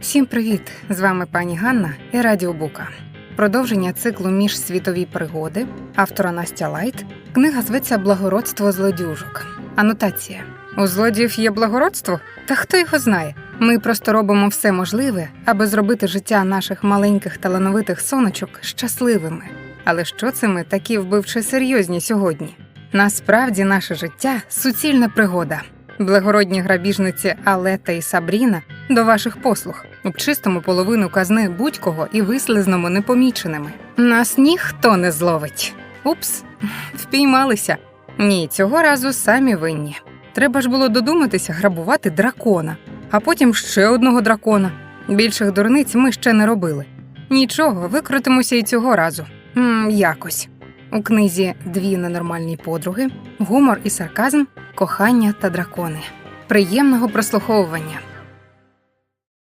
Всім привіт! З вами пані Ганна і Радіо Бука. Продовження циклу Міжсвітові пригоди автора Настя Лайт. Книга зветься Благородство злодюжок. Анотація. У злодіїв є благородство? Та хто його знає? Ми просто робимо все можливе, аби зробити життя наших маленьких талановитих соночок щасливими. Але що це ми такі вбивче серйозні сьогодні? Насправді наше життя суцільна пригода. Благородні грабіжниці Алета і Сабріна до ваших послуг у чистому половину казни будь-кого і вислизному непоміченими. Нас ніхто не зловить. Упс, впіймалися. Ні, цього разу самі винні. Треба ж було додуматися грабувати дракона, а потім ще одного дракона. Більших дурниць ми ще не робили. Нічого, викрутимося і цього разу. м якось. У книзі Дві ненормальні подруги, гумор і сарказм, кохання та дракони. Приємного прослуховування.